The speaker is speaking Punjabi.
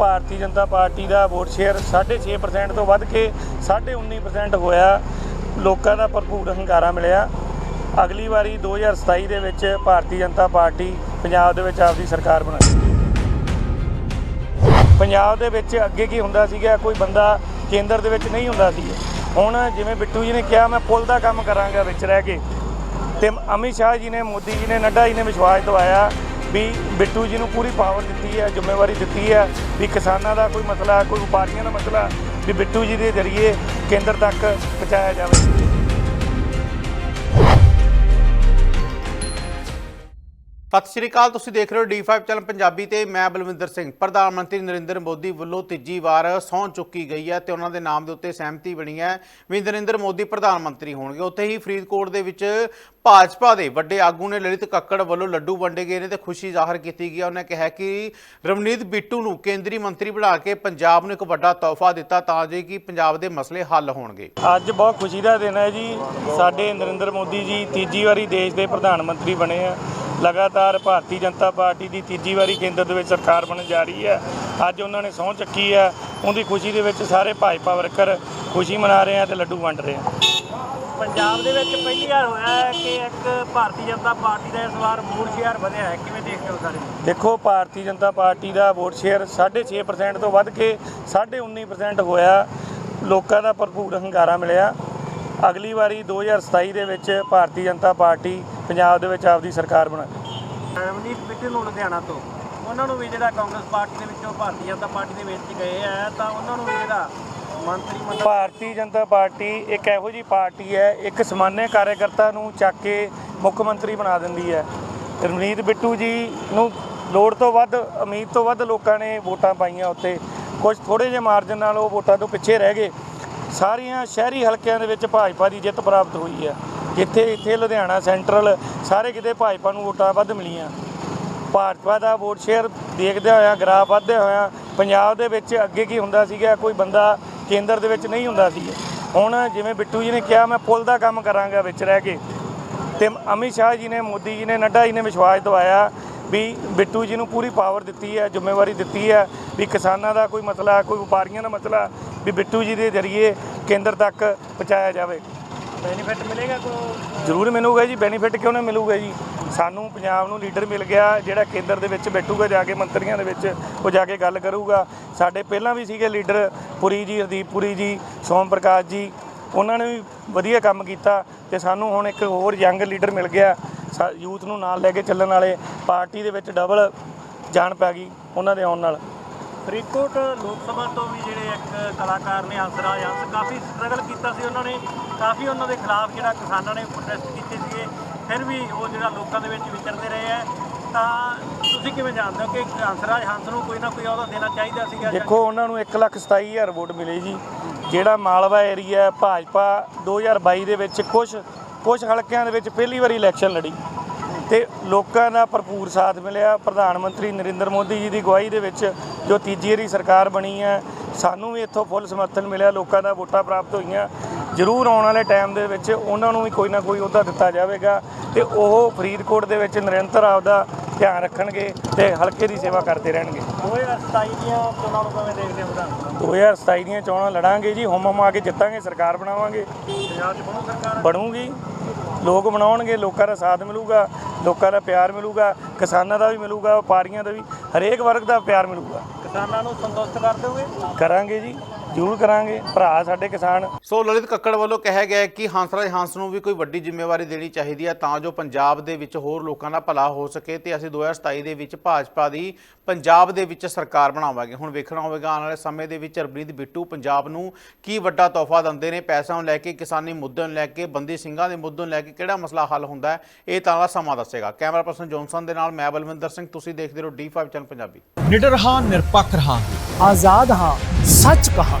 ਭਾਰਤੀ ਜਨਤਾ ਪਾਰਟੀ ਦਾ ਵੋਟ ਸ਼ੇਅਰ 6.5% ਤੋਂ ਵੱਧ ਕੇ 19% ਹੋਇਆ। ਲੋਕਾਂ ਦਾ ਭਰਪੂਰ ਹੰਗਾਰਾ ਮਿਲਿਆ। ਅਗਲੀ ਵਾਰੀ 2027 ਦੇ ਵਿੱਚ ਭਾਰਤੀ ਜਨਤਾ ਪਾਰਟੀ ਪੰਜਾਬ ਦੇ ਵਿੱਚ ਆਪਦੀ ਸਰਕਾਰ ਬਣਾਏ ਪੰਜਾਬ ਦੇ ਵਿੱਚ ਅੱਗੇ ਕੀ ਹੁੰਦਾ ਸੀਗਾ? ਕੋਈ ਬੰਦਾ ਕੇਂਦਰ ਦੇ ਵਿੱਚ ਨਹੀਂ ਹੁੰਦਾ ਸੀ। ਹੁਣ ਜਿਵੇਂ ਬਿੱਟੂ ਜੀ ਨੇ ਕਿਹਾ, ਮੈਂ ਪੁਲ ਦਾ ਕੰਮ ਕਰਾਂਗਾ ਵਿੱਚ ਰਹਿ ਕੇ। ਤੇ ਅਮਿਤ ਸ਼ਾਹ ਜੀ ਨੇ, ਮੋਦੀ ਜੀ ਨੇ, ਨੱਡਾ ਜੀ ਨੇ ਵਿਸ਼ਵਾਸ ਦਵਾਇਆ। ਵੀ ਬਿੱਟੂ ਜੀ ਨੂੰ ਪੂਰੀ ਪਾਵਰ ਦਿੱਤੀ ਹੈ, ਜ਼ਿੰਮੇਵਾਰੀ ਦਿੱਤੀ ਹੈ ਵੀ ਕਿਸਾਨਾਂ ਦਾ ਕੋਈ ਮਸਲਾ, ਕੋਈ ਵਪਾਰੀਆਂ ਦਾ ਮਸਲਾ ਵੀ ਬਿੱਟੂ ਜੀ ਦੇ ਜ਼ਰੀਏ ਕੇਂਦਰ ਤੱਕ ਪਹੁੰਚਾਇਆ ਜਾਵੇ। ਸਤਿ ਸ਼੍ਰੀ ਅਕਾਲ, ਤੁਸੀਂ ਦੇਖ ਰਹੇ ਹੋ D5 ਚੈਨਲ ਪੰਜਾਬੀ ਤੇ ਮੈਂ ਬਲਵਿੰਦਰ ਸਿੰਘ। ਪ੍ਰਧਾਨ ਮੰਤਰੀ ਨਰਿੰਦਰ ਮੋਦੀ ਵੱਲੋਂ ਤੀਜੀ ਵਾਰ ਸਹੁੰ ਚੁੱਕੀ ਗਈ ਹੈ ਤੇ ਉਹਨਾਂ ਦੇ ਨਾਮ ਦੇ ਉੱਤੇ ਸਹਿਮਤੀ ਬਣੀ ਹੈ ਵੀ ਨਰਿੰਦਰ ਮੋਦੀ ਪ੍ਰਧਾਨ ਮੰਤਰੀ ਹੋਣਗੇ। ਉੱਥੇ ਹੀ ਫਰੀਦਕੋਟ ਦੇ ਵਿੱਚ ਭਾਜਪਾ ਦੇ ਵੱਡੇ ਆਗੂ ਨੇ ਲਲਿਤ ਕੱਕੜ ਵੱਲੋਂ ਲੱਡੂ ਵੰਡੇ ਗਏ ਨੇ ਤੇ ਖੁਸ਼ੀ ਜ਼ਾਹਰ ਕੀਤੀ ਗਈ ਹੈ। ਉਹਨੇ ਕਿਹਾ ਕਿ ਰਵਨੀਤ ਬਿੱਟੂ ਨੂੰ ਕੇਂਦਰੀ ਮੰਤਰੀ ਬਣਾ ਕੇ ਪੰਜਾਬ ਨੂੰ ਇੱਕ ਵੱਡਾ ਤੋਹਫਾ ਦਿੱਤਾ ਤਾਂ ਜੇ ਕਿ ਪੰਜਾਬ ਦੇ ਮਸਲੇ ਹੱਲ ਹੋਣਗੇ। ਅੱਜ ਬਹੁਤ ਖੁਸ਼ੀ ਦਾ ਦਿਨ ਹੈ ਜੀ। ਸਾਡੇ ਨਰਿੰਦਰ ਮੋਦੀ ਜੀ ਤੀਜੀ ਵਾਰੀ ਦੇਸ਼ ਦੇ ਪ੍ਰਧਾਨ ਮੰਤਰੀ ਬਣੇ ਆ। ਲਗਾਤਾਰ ਭਾਰਤੀ ਜਨਤਾ ਪਾਰਟੀ ਦੀ ਤੀਜੀ ਵਾਰੀ ਕੇਂਦਰ ਦੇ ਵਿੱਚ ਸਰਕਾਰ ਬਣਨ ਜਾ ਰਹੀ ਹੈ। ਅੱਜ ਉਹਨਾਂ ਨੇ ਸਹੁੰ ਚੱਕੀ ਹੈ। ਉਹਦੀ ਖੁਸ਼ੀ ਦੇ ਵਿੱਚ ਸਾਰੇ ਭਾਜਪਾ ਵਰਕਰ ਖੁਸ਼ੀ ਮਨਾ ਰਹੇ ਆ ਤੇ ਲੱਡੂ ਵੰਡ ਰਹੇ ਆ। ਪੰਜਾਬ ਦੇ ਵਿੱਚ ਪਹਿਲੀ ਵਾਰ ਹੋਇਆ ਹੈ ਕਿ ਇੱਕ ਭਾਰਤੀ ਜਨਤਾ ਪਾਰਟੀ ਦਾ ਇਸ ਵਾਰ ਮੂਲ ਸ਼ੇਅਰ ਵਧਿਆ ਹੈ। ਕਿਵੇਂ ਦੇਖਦੇ ਹੋ ਸਾਰੇ? ਦੇਖੋ ਭਾਰਤੀ ਜਨਤਾ ਪਾਰਟੀ ਦਾ ਵੋਟ ਸ਼ੇਅਰ 6.5% ਤੋਂ ਵੱਧ ਕੇ 19% ਹੋਇਆ। ਲੋਕਾਂ ਦਾ ਭਰਪੂਰ ਹੰਗਾਰਾ ਮਿਲਿਆ। ਅਗਲੀ ਵਾਰੀ 2027 ਦੇ ਵਿੱਚ ਭਾਰਤੀ ਜਨਤਾ ਪਾਰਟੀ ਪੰਜਾਬ ਦੇ ਵਿੱਚ ਆਪਦੀ ਸਰਕਾਰ ਬਣਾਏ ਰਵਨੀਤ ਬਿੱਟੂ ਨੂੰ ਲੁਧਿਆਣਾ ਤੋਂ। ਉਹਨਾਂ ਨੂੰ ਵੀ ਜਿਹੜਾ ਕਾਂਗਰਸ ਪਾਰਟੀ ਦੇ ਵਿੱਚੋਂ ਭਾਰਤੀ ਜਨਤਾ ਪਾਰਟੀ ਦੇ ਵਿੱਚ ਗਏ ਆ ਤਾਂ ਉਹਨਾਂ ਨੂੰ ਵੀ ਜਿਹੜਾ ਮੰਤਰੀ ਮੰਡਲ ਭਾਰਤੀ ਜਨਤਾ ਪਾਰਟੀ ਇੱਕ ਇਹੋ ਜੀ ਪਾਰਟੀ ਹੈ ਇੱਕ ਸਮਾਨਯ ਕਾਰਜਕਰਤਾ ਨੂੰ ਚੱਕ ਕੇ ਮੁੱਖ ਮੰਤਰੀ ਬਣਾ ਦਿੰਦੀ ਹੈ। ਰਵਨੀਤ ਬਿੱਟੂ ਜੀ ਨੂੰ ਲੋੜ ਤੋਂ ਵੱਧ ਉਮੀਦ ਤੋਂ ਵੱਧ ਲੋਕਾਂ ਨੇ ਵੋਟਾਂ ਪਾਈਆਂ ਉੱਤੇ। ਕੁਝ ਥੋੜੇ ਜਿਹੇ ਮਾਰਜਨ ਨਾਲ ਉਹ ਵੋਟਾਂ ਤੋਂ ਪਿੱਛੇ ਰਹਿ ਗਏ। ਸਾਰੀਆਂ ਸ਼ਹਿਰੀ ਹਲਕਿਆਂ ਦੇ ਵਿੱਚ ਭਾਜਪਾ ਦੀ ਜਿੱਤ ਪ੍ਰਾਪਤ ਹੋਈ ਹੈ। ਜਿੱਥੇ ਇੱਥੇ ਲੁਧਿਆਣਾ ਸੈਂਟਰਲ ਸਾਰੇ ਕਿਤੇ ਭਾਜਪਾ ਨੂੰ ਵੋਟਾਂ ਵੱਧ ਮਿਲੀਆਂ। ਭਾਜਪਾ ਦਾ ਵੋਟ ਸ਼ੇਅਰ ਦੇਖਦੇ ਹੋਇਆ, ਗ੍ਰਾਫ ਵਧਦੇ ਹੋਇਆ, ਪੰਜਾਬ ਦੇ ਵਿੱਚ ਅੱਗੇ ਕੀ ਹੁੰਦਾ ਸੀਗਾ, ਕੋਈ ਬੰਦਾ ਕੇਂਦਰ ਦੇ ਵਿੱਚ ਨਹੀਂ ਹੁੰਦਾ ਸੀ। ਹੁਣ ਜਿਵੇਂ ਬਿੱਟੂ ਜੀ ਨੇ ਕਿਹਾ, ਮੈਂ ਪੁੱਲ ਦਾ ਕੰਮ ਕਰਾਂਗਾ ਵਿੱਚ ਰਹਿ ਕੇ। ਤੇ ਅਮਿਤ ਸ਼ਾਹ ਜੀ ਨੇ, ਮੋਦੀ ਜੀ ਨੇ, ਨੱਡਾ ਜੀ ਨੇ ਵਿਸ਼ਵਾਸ ਦਵਾਇਆ ਵੀ ਬਿੱਟੂ ਜੀ ਨੂੰ ਪੂਰੀ ਪਾਵਰ ਦਿੱਤੀ ਹੈ, ਜ਼ਿੰਮੇਵਾਰੀ ਦਿੱਤੀ ਹੈ ਵੀ ਕਿਸਾਨਾਂ ਦਾ ਕੋਈ ਮਸਲਾ, ਕੋਈ ਵਪਾਰੀਆਂ ਦਾ ਮਸਲਾ ਵੀ ਬਿੱਟੂ ਜੀ ਦੇ ਜ਼ਰੀਏ ਕੇਂਦਰ ਤੱਕ ਪਹੁੰਚਾਇਆ ਜਾਵੇ। ਬੈਨੀਫਿਟ ਮਿਲੇਗਾ ਕੋ ਜ਼ਰੂਰ ਮਿਲੂਗਾ ਜੀ ਬੈਨੀਫਿਟ ਕਿਉਂ ਨਾ ਮਿਲੂਗਾ ਜੀ? ਸਾਨੂੰ ਪੰਜਾਬ ਨੂੰ ਲੀਡਰ ਮਿਲ ਗਿਆ ਜਿਹੜਾ ਕੇਂਦਰ ਦੇ ਵਿੱਚ ਬੈਠੂਗਾ ਜਾ ਕੇ ਮੰਤਰੀਆਂ ਦੇ ਵਿੱਚ ਉਹ ਜਾ ਕੇ ਗੱਲ ਕਰੂਗਾ। ਸਾਡੇ ਪਹਿਲਾਂ ਵੀ ਸੀਗੇ ਲੀਡਰ ਪੁਰੀ ਜੀ ਹਰਦੀਪ ਪੁਰੀ ਜੀ ਸੋਮ ਪ੍ਰਕਾਸ਼ ਜੀ। ਉਹਨਾਂ ਨੇ ਵੀ ਵਧੀਆ ਕੰਮ ਕੀਤਾ ਤੇ ਸਾਨੂੰ ਹੁਣ ਇੱਕ ਹੋਰ ਯੰਗ ਲੀਡਰ ਮਿਲ ਗਿਆ ਯੂਥ ਨੂੰ ਨਾਲ ਲੈ ਕੇ ਚੱਲਣ ਵਾਲੇ ਪਾਰਟੀ ਦੇ ਵਿੱਚ ਡਬਲ ਜਾਣ ਪੈ ਗਈ ਉਹਨਾਂ ਦੇ ਆਉਣ ਨਾਲ। ਫਰੀਦਕੋਟ ਲੋਕ ਸਭਾ ਤੋਂ ਵੀ ਜਿਹੜੇ ਇੱਕ ਕਲਾਕਾਰ ਨੇ ਹੰਸਰਾਜ ਹੰਸ ਕਾਫੀ ਸਟਰਗਲ ਕੀਤਾ ਸੀ ਉਹਨਾਂ ਨੇ। ਕਾਫੀ ਉਹਨਾਂ ਦੇ ਖਿਲਾਫ ਜਿਹੜਾ ਕਿਸਾਨਾਂ ਨੇ ਪ੍ਰੋਟੈਸਟ ਕੀਤੇ ਸੀਗੇ। ਫਿਰ ਵੀ ਉਹ ਜਿਹੜਾ ਲੋਕਾਂ ਦੇ ਵਿੱਚ ਵਿਚਰਦੇ ਰਹੇ ਹੈ ਤਾਂ ਤੁਸੀਂ ਕਿਵੇਂ ਜਾਣਦੇ ਹੋ ਕਿ ਹੰਸਰਾਜ ਹੰਸ ਨੂੰ ਕੋਈ ਨਾ ਕੋਈ ਅਹੁਦਾ ਦੇਣਾ ਚਾਹੀਦਾ ਸੀਗਾ ਦੇਖੋ ਉਹਨਾਂ ਨੂੰ 127000 ਵੋਟ ਮਿਲੇ ਜੀ। ਜਿਹੜਾ ਮਾਲਵਾ ਏਰੀਆ ਭਾਜਪਾ 2022 ਦੇ ਵਿੱਚ ਕੁਝ ਕੁਝ ਹਲਕਿਆਂ ਦੇ ਵਿੱਚ ਪਹਿਲੀ ਵਾਰੀ ਇਲੈਕਸ਼ਨ ਲੜੀ। ਤੇ ਲੋਕਾਂ ਦਾ ਭਰਪੂਰ ਸਾਥ ਮਿਲਿਆ। ਪ੍ਰਧਾਨ ਮੰਤਰੀ ਨਰਿੰਦਰ ਮੋਦੀ ਜੀ ਦੀ ਅਗਵਾਈ ਦੇ ਵਿੱਚ ਜੋ ਤੀਜੀ ਵਾਰੀ ਸਰਕਾਰ ਬਣੀ ਹੈ ਸਾਨੂੰ ਵੀ ਇੱਥੋਂ ਫੁੱਲ ਸਮਰਥਨ ਮਿਲਿਆ ਲੋਕਾਂ ਦਾ ਵੋਟਾਂ ਪ੍ਰਾਪਤ ਹੋਈਆਂ। ਜ਼ਰੂਰ ਆਉਣ ਵਾਲੇ ਟਾਈਮ ਦੇ ਵਿੱਚ ਉਹਨਾਂ ਨੂੰ ਵੀ ਕੋਈ ਨਾ ਕੋਈ ਅਹੁਦਾ ਦਿੱਤਾ ਜਾਵੇਗਾ ਤੇ ਉਹ ਫਰੀਦਕੋਟ ਦੇ ਵਿੱਚ ਨਿਰੰਤਰ ਆਪਦਾ ਧਿਆਨ ਰੱਖਣਗੇ ਤੇ ਹਲਕੇ ਦੀ ਸੇਵਾ ਕਰਦੇ ਰਹਿਣਗੇ। 2027 ਦੀਆਂ ਚੋਣਾਂ ਨੂੰ ਕਿਵੇਂ ਦੇਖਦੇ ਹੋ ਵਿਧਾਨ ਸਭਾ 2027 ਦੀਆਂ ਚੋਣਾਂ ਲੜਾਂਗੇ ਜੀ ਹੁਮ ਹੁਮ ਆ ਕੇ ਜਿੱਤਾਂਗੇ ਸਰਕਾਰ ਬਣਾਵਾਂਗੇ। ਪੰਜਾਬ 'ਚ ਬਣੂ ਸਰਕਾਰ? ਬਣੂਗੀ। ਲੋਕ ਬਣਾਉਣਗੇ ਲੋਕਾਂ ਦਾ ਸਾਥ ਮਿਲੂਗਾ। ਲੋਕਾਂ ਦਾ ਪਿਆਰ ਮਿਲੂਗਾ ਕਿਸਾਨਾਂ ਦਾ ਵੀ ਮਿਲੂਗਾ ਵਪਾਰੀਆਂ ਦਾ ਵੀ ਹਰੇਕ ਵਰਗ ਦਾ ਪਿਆਰ ਮਿਲੂਗਾ। ਕਿਸਾਨਾਂ ਨੂੰ ਸੰਤੁਸ਼ਟ ਕਰ ਦੋਗੇ ਕਰਾਂਗੇ ਜੀ। ਜ਼ਰੂਰ ਕਰਾਂਗੇ ਭਰਾ ਸਾਡੇ ਕਿਸਾਨ। ਸੋ ਲਲਿਤ ਕੱਕੜ ਵੱਲੋਂ ਕਿਹਾ ਗਿਆ ਹੈ ਕਿ ਹੰਸਰਾਜ ਹੰਸ ਨੂੰ ਵੀ ਕੋਈ ਵੱਡੀ ਜ਼ਿੰਮੇਵਾਰੀ ਦੇਣੀ ਚਾਹੀਦੀ ਹੈ ਤਾਂ ਜੋ ਪੰਜਾਬ ਦੇ ਵਿੱਚ ਹੋਰ ਲੋਕਾਂ ਦਾ ਭਲਾ ਹੋ ਸਕੇ ਤੇ ਅਸੀਂ 2027 ਦੇ ਵਿੱਚ ਭਾਜਪਾ ਦੀ ਪੰਜਾਬ ਦੇ ਵਿੱਚ ਸਰਕਾਰ ਬਣਾਵਾਂਗੇ। ਹੁਣ ਵੇਖਣਾ ਹੋਵੇਗਾ ਆਉਣ ਵਾਲੇ ਸਮੇਂ ਦੇ ਵਿੱਚ ਰਬਨੀਤ ਬਿੱਟੂ ਪੰਜਾਬ ਨੂੰ ਕੀ ਵੱਡਾ ਤੋਹਫਾ ਦਿੰਦੇ ਨੇ ਪੈਸਿਆਂ ਨੂੰ ਲੈ ਕੇ ਕਿਸਾਨੀ ਮੁੱਦਿਆਂ ਨੂੰ ਲੈ ਕੇ ਬੰਦੀ ਸਿੰਘਾਂ ਦੇ ਮੁੱਦਿਆਂ ਨੂੰ ਲੈ ਕੇ ਕਿਹੜਾ ਮਸਲਾ ਹੱਲ ਹੁੰਦਾ ਹੈ ਇਹ ਤਾਂ ਦਾ ਸਮਾਂ ਦੱਸੇਗਾ। ਕੈਮਰਾ ਪਰਸਨ ਜੌਨਸਨ ਦੇ ਨਾਲ ਮੈਂ ਬਲਵਿੰਦਰ ਸਿੰਘ ਤੁਸੀਂ ਦੇਖਦੇ ਰਹੋ D5 ਚੈਨਲ ਪੰਜਾਬੀ। ਨਿਡਰ ਹਾਂ ਨਿਰਪੱਖ ਰਹਾਂਗੇ। ਆਜ਼ਾਦ ਹਾਂ ਸੱਚ ਕਹਾਂ